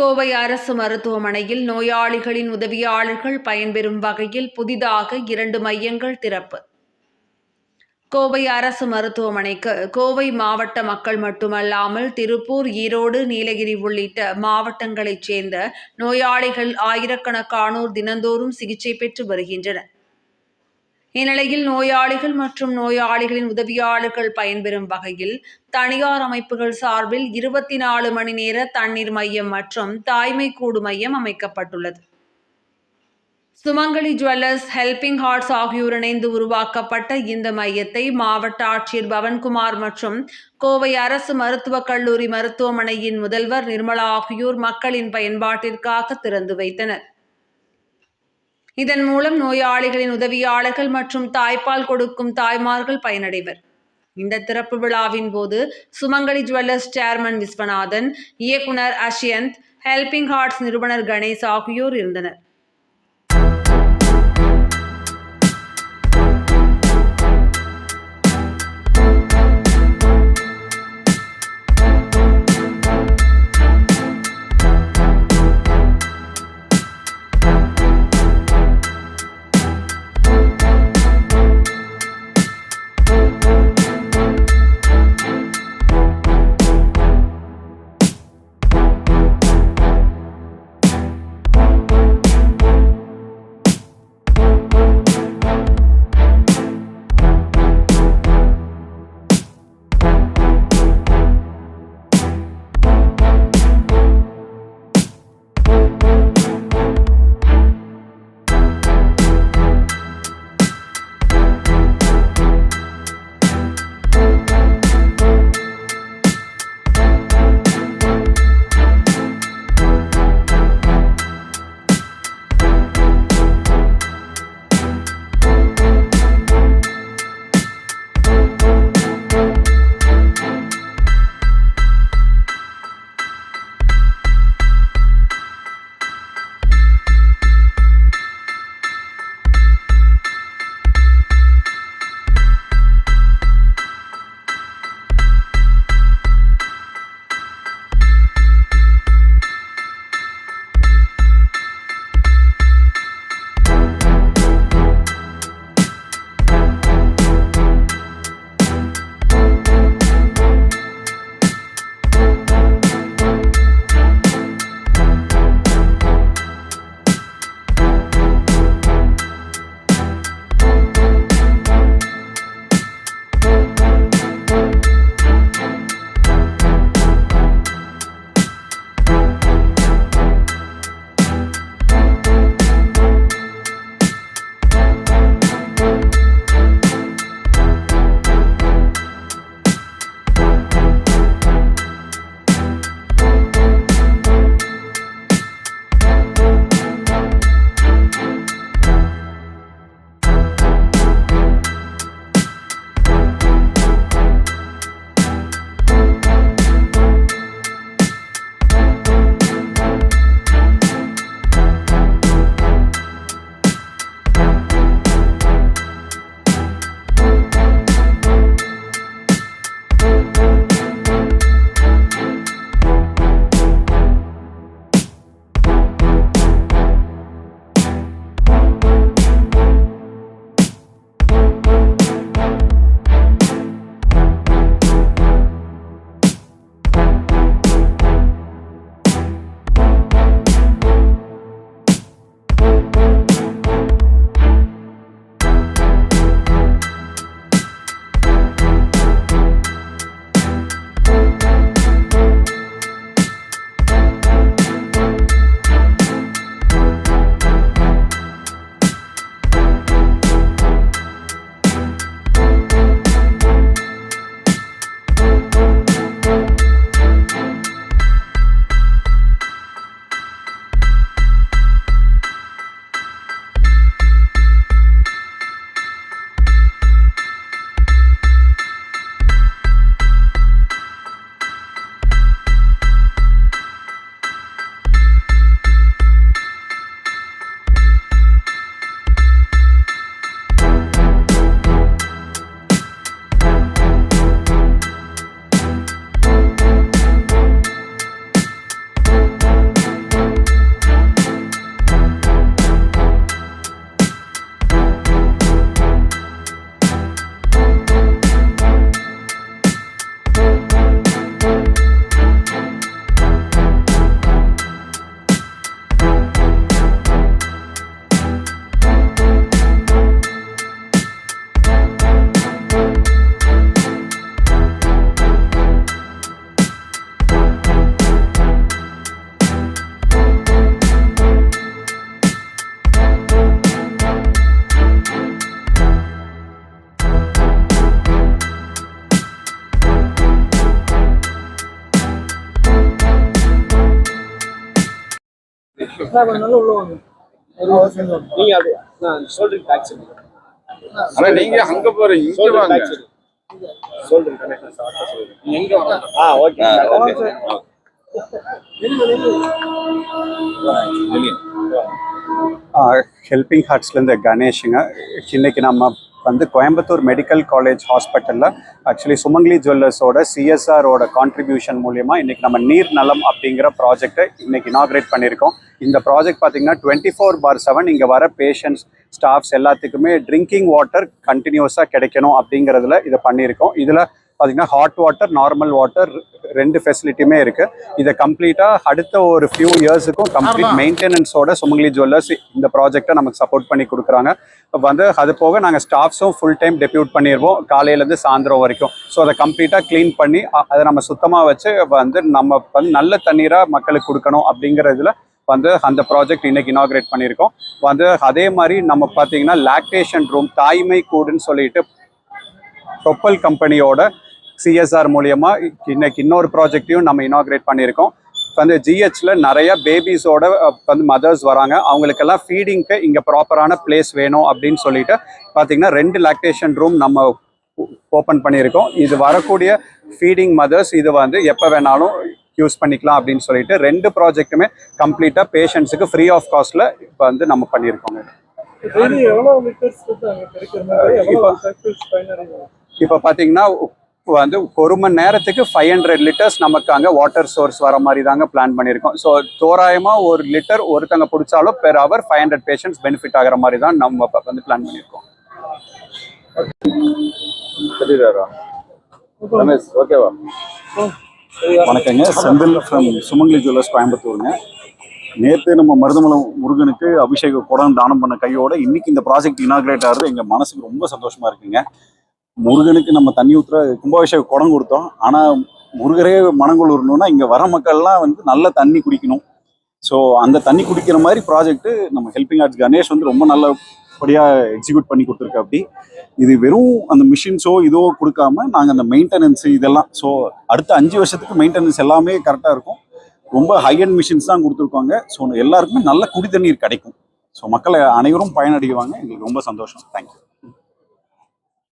கோவை அரசு மருத்துவமனையில் நோயாளிகளின் உதவியாளர்கள் பயன்பெறும் வகையில் புதிதாக இரண்டு மையங்கள் திறப்பு. கோவை அரசு மருத்துவமனைக்கு கோவை மாவட்ட மக்கள் மட்டுமல்லாமல் திருப்பூர் ஈரோடு நீலகிரி உள்ளிட்ட மாவட்டங்களைச் சேர்ந்த நோயாளிகள் ஆயிரக்கணக்கானோர் தினந்தோறும் சிகிச்சை பெற்று வருகின்றனர். இந்நிலையில் நோயாளிகள் மற்றும் நோயாளிகளின் உதவியாளர்கள் பயன்பெறும் வகையில் தனியார் அமைப்புகள் சார்பில் இருபத்தி நாலு மணி நேர தண்ணீர் மையம் மற்றும் தாய்மை கூடு மையம் அமைக்கப்பட்டுள்ளது. சுமங்கலி ஜுவல்லர்ஸ் ஹெல்பிங் ஹார்ட்ஸ் ஆகியோர் இணைந்து உருவாக்கப்பட்ட இந்த மையத்தை மாவட்ட ஆட்சியர் பவன்குமார் மற்றும் கோவை அரசு மருத்துவக் கல்லூரி மருத்துவமனையின் முதல்வர் நிர்மலா ஆகியோர் மக்களின் பயன்பாட்டிற்காக திறந்து வைத்தனர். இதன் மூலம் நோயாளிகளின் உதவியாளர்கள் மற்றும் தாய்ப்பால் கொடுக்கும் தாய்மார்கள் பயனடைவர். இந்த திறப்பு விழாவின் போது சுமங்கலி ஜுவல்லர்ஸ் சேர்மன் விஸ்வநாதன் இயக்குனர் அஷ்யந்த் ஹெல்பிங் ஹார்ட்ஸ் நிறுவனர் கணேஷ் ஆகியோர் இருந்தனர். நீங்க அது நான் சொல்றேன் டாக்ஸி ஆனா நீங்க அங்க போறீங்க இங்க சொல்றேன் வாங்க. சொல்றேன் நீங்க எங்க வாங்க ஆ ஓகே. ஓகே. ஹெல்பிங் ஹார்ட்ஸ்லேருந்து கணேஷுங்க. இன்னைக்கு நம்ம வந்து கோயம்புத்தூர் மெடிக்கல் காலேஜ் ஹாஸ்பிட்டலில் ஆக்சுவலி சுமங்கலி ஜுவல்லர்ஸோட சிஎஸ்ஆரோட கான்ட்ரிபியூஷன் மூலியமா இன்றைக்கி நம்ம நீர் நலம் அப்படிங்கிற ப்ராஜெக்டை இன்றைக்கி இனாக்ரேட் பண்ணியிருக்கோம். இந்த ப்ராஜெக்ட் பார்த்திங்கன்னா டுவெண்ட்டி ஃபோர் பார் செவன் இங்கே வர பேஷண்ட்ஸ் ஸ்டாஃப்ஸ் எல்லாத்துக்குமே ட்ரிங்கிங் வாட்டர் கண்டினியூஸாக கிடைக்கணும் அப்படிங்கிறதுல இதை பண்ணியிருக்கோம். இதில் பார்த்தீங்கன்னா ஹாட் வாட்டர் நார்மல் வாட்டர் ரெண்டு ஃபெசிலிட்டியுமே இருக்கு. இதை கம்ப்ளீட்டாக அடுத்த ஒரு ஃபியூ இயர்ஸுக்கும் கம்ப்ளீட் மெயின்டெனன்ஸோட சுமங்கலி ஜுவல்லர்ஸ் இந்த ப்ராஜெக்டை நமக்கு சப்போர்ட் பண்ணி கொடுக்குறாங்க. வந்து அது போக நாங்கள் ஸ்டாஃப்ஸும் ஃபுல் டைம் டெபியூட் பண்ணிடுவோம் காலையிலேருந்து சாயந்தரம் வரைக்கும். ஸோ அதை கம்ப்ளீட்டாக க்ளீன் பண்ணி அதை நம்ம சுத்தமாக வச்சு வந்து நம்ம வந்து நல்ல தண்ணீராக மக்களுக்கு கொடுக்கணும் அப்படிங்கிறதுல வந்து அந்த ப்ராஜெக்ட் இன்னைக்கு இனாகிரேட் பண்ணியிருக்கோம். வந்து அதே மாதிரி நம்ம பார்த்தீங்கன்னா லாக்டேஷன் ரூம் தாய்மை கூடுன்னு சொல்லிட்டு ப்ரொப்பல் கம்பெனியோட சிஎஸ்ஆர் மூலியமா இன்னைக்கு இன்னொரு ப்ராஜெக்டையும் நம்ம இனாகிரேட் பண்ணியிருக்கோம். வந்து ஜிஹெச்ல நிறைய பேபிஸோட வந்து மதர்ஸ் வராங்க. அவங்களுக்கெல்லாம் ஃபீடிங்க்கு இங்கே ப்ராப்பரான பிளேஸ் வேணும் அப்படின்னு சொல்லிட்டு பார்த்தீங்கன்னா ரெண்டு லாக்டேஷன் ரூம் நம்ம ஓப்பன் பண்ணியிருக்கோம். இது வரக்கூடிய ஃபீடிங் மதர்ஸ் இது வந்து எப்போ வேணாலும் யூஸ் பண்ணிக்கலாம் அப்படின்னு சொல்லிட்டு ரெண்டு ப்ராஜெக்ட்டுமே கம்ப்ளீட்டாக பேஷண்ட்ஸுக்கு ஃப்ரீ ஆஃப் காஸ்ட்டில் இப்போ வந்து நம்ம பண்ணியிருக்கோங்க பயனடையும் இப்போ பார்த்தீங்கன்னா வந்து ஒரு மணி நேரத்துக்கு ஃபைவ் ஹண்ட்ரட் லிட்டர்ஸ் நமக்கு அங்கே வாட்டர் சோர்ஸ் வர மாதிரி தாங்க பிளான் பண்ணியிருக்கோம். ஸோ தோராயமாக ஒரு லிட்டர் ஒருத்தங்க பிடிச்சாலும் per hour five hundred patients benefit ஆகிற மாதிரி தான் நம்ம வந்து பிளான் பண்ணியிருக்கோம். ஓகேவா வணக்கங்க. செந்தில் ஃப்ரம் சுமங்கலி ஜுவல்லர்ஸ் கோயம்புத்தூருங்க. நேற்று நம்ம மருதமலை முருகனுக்கு அபிஷேக குடம் தானம் பண்ண கையோட இன்னைக்கு இந்த ப்ராஜெக்ட் இனாகிரேட் ஆகிறது எங்கள் மனசுக்கு ரொம்ப சந்தோஷமா இருக்குங்க. முருகனுக்கு நம்ம தண்ணி ஊற்றுற கும்பாபிஷேக குடம் கொடுத்தோம். ஆனால் முருகரே மனங்குளிரணும்னா இங்கே வர மக்கள்லாம் வந்து நல்ல தண்ணி குடிக்கணும். ஸோ அந்த தண்ணி குடிக்கிற மாதிரி ப்ராஜெக்ட்டு நம்ம ஹெல்பிங் ஆர்ட்ஸ் கணேஷ் வந்து ரொம்ப நல்லபடியாக எக்ஸிக்யூட் பண்ணி கொடுத்துருக்கு அப்படி. இது வெறும் அந்த மிஷின்ஸோ இதோ கொடுக்காம நாங்கள் அந்த மெயின்டெனன்ஸ் இதெல்லாம் ஸோ அடுத்த அஞ்சு வருஷத்துக்கு மெயின்டெனன்ஸ் எல்லாமே கரெக்டாக இருக்கும். ரொம்ப ஹை அண்ட் மிஷின்ஸ் தான் கொடுத்துருக்காங்க. ஸோ எல்லாருக்குமே நல்ல குடி தண்ணீர் கிடைக்கும். ஸோ மக்களை அனைவரும் பயனடைவாங்க. எங்களுக்கு ரொம்ப சந்தோஷம். தேங்க்யூ